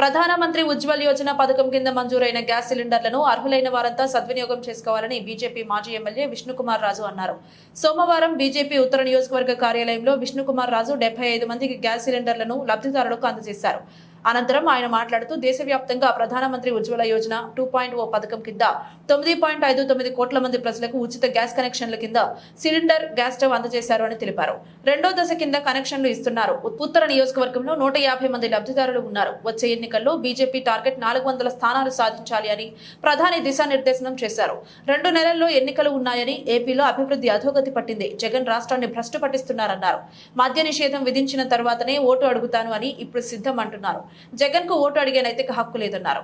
ప్రధానమంత్రి ఉజ్వల్ యోజన పథకం కింద మంజూరైన గ్యాస్ సిలిండర్లను అర్హులైన వారంతా సద్వినియోగం చేసుకోవాలని బీజేపీ మాజీ ఎమ్మెల్యే విష్ణుకుమార్ రాజు అన్నారు. సోమవారం బీజేపీ ఉత్తర నియోజకవర్గ కార్యాలయంలో విష్ణుకుమార్ రాజు డెబ్బై ఐదు మందికి గ్యాస్ సిలిండర్లను లబ్ధిదారులకు అందజేశారు. అనంతరం ఆయన మాట్లాడుతూ దేశవ్యాప్తంగా ప్రధానమంత్రి Ujjwala Yojana two point O పథకం కింద తొమ్మిది పాయింట్ ఐదు తొమ్మిది కోట్ల మంది ప్రజలకు ఉచిత గ్యాస్ కనెక్షన్ల కింద సిలిండర్ గ్యాస్ స్టవ్ అందజేశారు అని తెలిపారు. రెండో దశ కింద కనెక్షన్లు ఇస్తున్నారు. ఉత్తర నియోజకవర్గంలో నూట యాభై మంది లబ్ధిదారులు ఉన్నారు. వచ్చే ఎన్నికల్లో బీజేపీ టార్గెట్ నాలుగు వందల స్థానాలు సాధించాలి అని ప్రధాని దిశానిర్దేశనం చేశారు. రెండు నెలల్లో ఎన్నికలు ఉన్నాయని ఏపీలో అభివృద్ధి అధోగతి పట్టింది. జగన్ రాష్ట్రాన్ని భ్రష్టు పట్టిస్తున్నారన్నారు మద్య నిషేధం విధించిన తర్వాతనే ఓటు అడుగుతాను అని ఇప్పుడు సిద్ధం అంటున్నారు జగన్కు ఓటు అడిగే నైతిక హక్కు లేదన్నారు.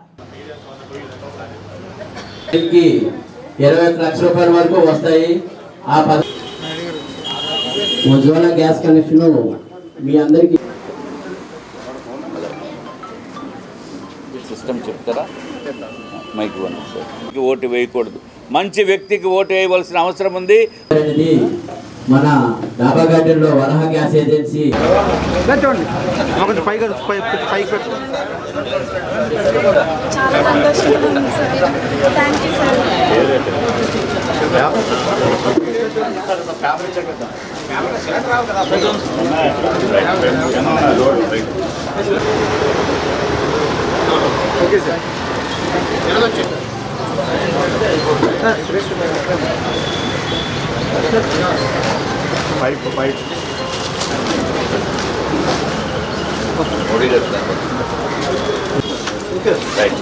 కి ఇరవై ఒక్క లక్షల రూపాయల వరకు వస్తాయి. ఆ పథ ఉజ్వల గ్యాస్ కనెక్షన్ మీ అందరికి సిస్టమ్ చెప్తారా? మైక్ వన్ సార్ ఓటు వేయకూడదు. మంచి వ్యక్తికి ఓటు వేయవలసిన అవసరం ఉంది. మన డాబా గార్డెన్లో వరహ గ్యాస్ ఏజెన్సీ. ఉంది sir. thank you sir pipe pipe right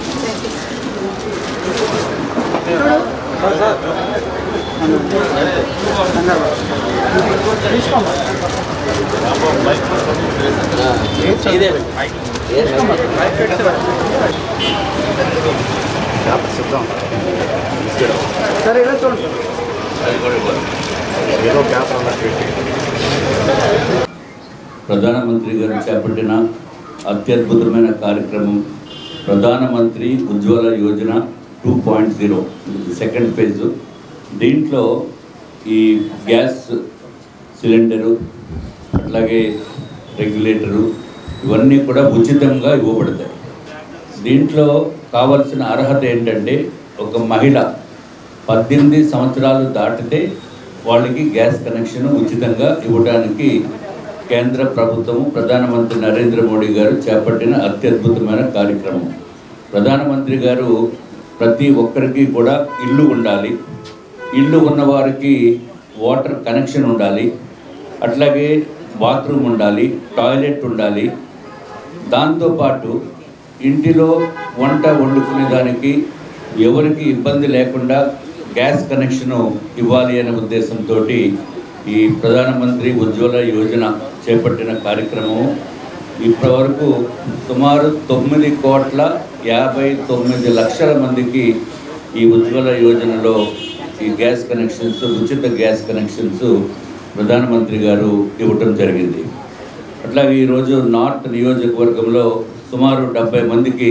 paper సిద్ధం సరే ఇలా చూడండి ప్రధానమంత్రి గారు చేపట్టిన అత్యద్భుతమైన కార్యక్రమం ప్రధానమంత్రి Ujjwala Yojana two point zero. Second phase దీంట్లో ఈ గ్యాస్ సిలిండరు అట్లాగే రెగ్యులేటరు ఇవన్నీ కూడా ఉచితంగా ఇవ్వబడతాయి. దీంట్లో కావలసిన అర్హత ఏంటంటే ఒక మహిళ పద్దెనిమిది సంవత్సరాలు దాటితే వాళ్ళకి గ్యాస్ కనెక్షన్ ఉచితంగా ఇవ్వడానికి కేంద్ర ప్రభుత్వం ప్రధానమంత్రి నరేంద్ర మోడీ గారు చేపట్టిన అత్యద్భుతమైన కార్యక్రమం. ప్రధానమంత్రి గారు ప్రతి ఒక్కరికి కూడా ఇల్లు ఉండాలి. ఇల్లు ఉన్నవారికి వాటర్ కనెక్షన్ ఉండాలి. అట్లాగే బాత్రూమ్ ఉండాలి టాయిలెట్ ఉండాలి. దాంతోపాటు ఇంటిలో వంట వండుకునే దానికి ఎవరికి ఇబ్బంది లేకుండా గ్యాస్ కనెక్షన్ ఇవ్వాలి అనే ఉద్దేశంతో ఈ ప్రధానమంత్రి ఉజ్వల యోజన చేపట్టిన కార్యక్రమం ఇప్పటివరకు సుమారు తొమ్మిది కోట్ల యాభై తొమ్మిది లక్షల మందికి ఈ ఉజ్వల యోజనలో ఈ గ్యాస్ కనెక్షన్స్ ఉచిత గ్యాస్ కనెక్షన్స్ ప్రధానమంత్రి గారు ఇవ్వటం జరిగింది. అట్లాగే ఈరోజు నార్త్ నియోజకవర్గంలో సుమారు డెబ్బై మందికి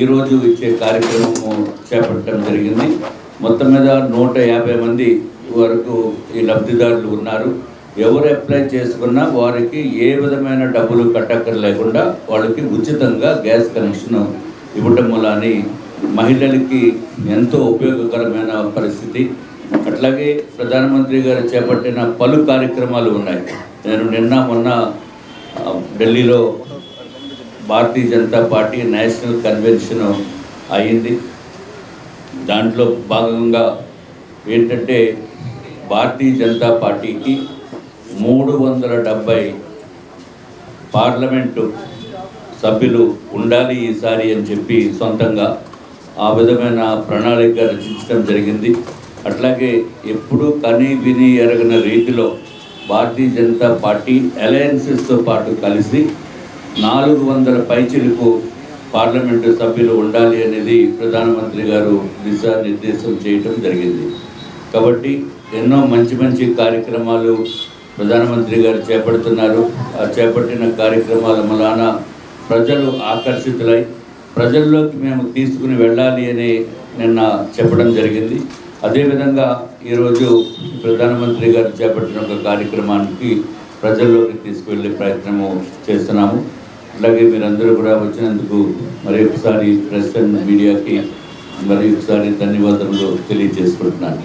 ఈరోజు ఇచ్చే కార్యక్రమము చేపట్టడం జరిగింది. మొత్తం మీద నూట యాభై మంది వరకు ఈ లబ్ధిదారులు ఉన్నారు. ఎవరు అప్లై చేసుకున్నా వారికి ఏ విధమైన డబ్బులు కట్టక్కర్ లేకుండా వాళ్ళకి ఉచితంగా గ్యాస్ కనెక్షన్ ఇవ్వటం అని మహిళలకి ఎంతో ఉపయోగకరమైన పరిస్థితి. అట్లాగే ప్రధానమంత్రి గారు చేపట్టిన పలు కార్యక్రమాలు ఉన్నాయి. నేను నిన్న మొన్న ఢిల్లీలో Bharatiya Janata party national convention అయింది. దాంట్లో భాగంగా ఏంటంటే భారతీయ జనతా పార్టీకి మూడు వందల డెబ్భై పార్లమెంటు సభ్యులు ఉండాలి ఈసారి అని చెప్పి సొంతంగా ఆ విధమైన ప్రణాళిక రచించడం జరిగింది. అట్లాగే ఎప్పుడూ కని విని ఎరగని రీతిలో భారతీయ జనతా పార్టీ అలయన్సెస్తో పాటు కలిసి నాలుగు వందల పైచిలకు పార్లమెంటు సభ్యులు ఉండాలి అనేది ప్రధానమంత్రి గారు దిశానిర్దేశం చేయటం జరిగింది. కాబట్టి ఎన్నో మంచి మంచి కార్యక్రమాలు ప్రధానమంత్రి గారు చేపడుతున్నారు. ఆ చేపట్టిన కార్యక్రమాల మూలాన ప్రజలు ఆకర్షితులై ప్రజల్లోకి మేము తీసుకుని వెళ్ళాలి అని నిన్న చెప్పడం జరిగింది. అదేవిధంగా ఈరోజు ప్రధానమంత్రి గారు చేపట్టిన ఒక కార్యక్రమానికి ప్రజల్లోకి తీసుకువెళ్ళే ప్రయత్నము చేస్తున్నాము. అలాగే మీరందరూ కూడా వచ్చినందుకు మరి ఒకసారి ప్రెస్ అండ్ మీడియాకి మరి ఒకసారి ధన్యవాదములు తెలియజేసుకుంటున్నాను.